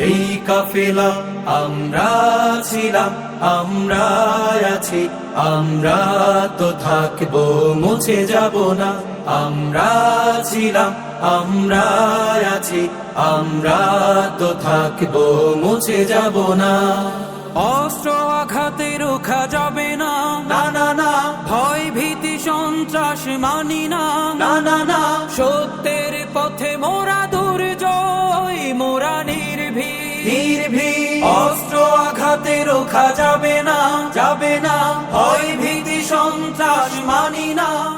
এই কাফেলা আমরা ছিলাম আমরা আছি আমরা তো থাকব মুছে যাব না। আমরা ছিলাম আমরা আছি আমরা তো থাকব মুছে যাব না। অস্ত্র আঘাতে রোখা যাবে না। না না না। ভয় ভীতি সন্ত্রাস মানি না। না না না। সত্যের নির্ভীক। অস্ত্র আঘাতে রোখা যাবে না যাবে না। ভয় ভীতি সন্ত্রাস মানি না।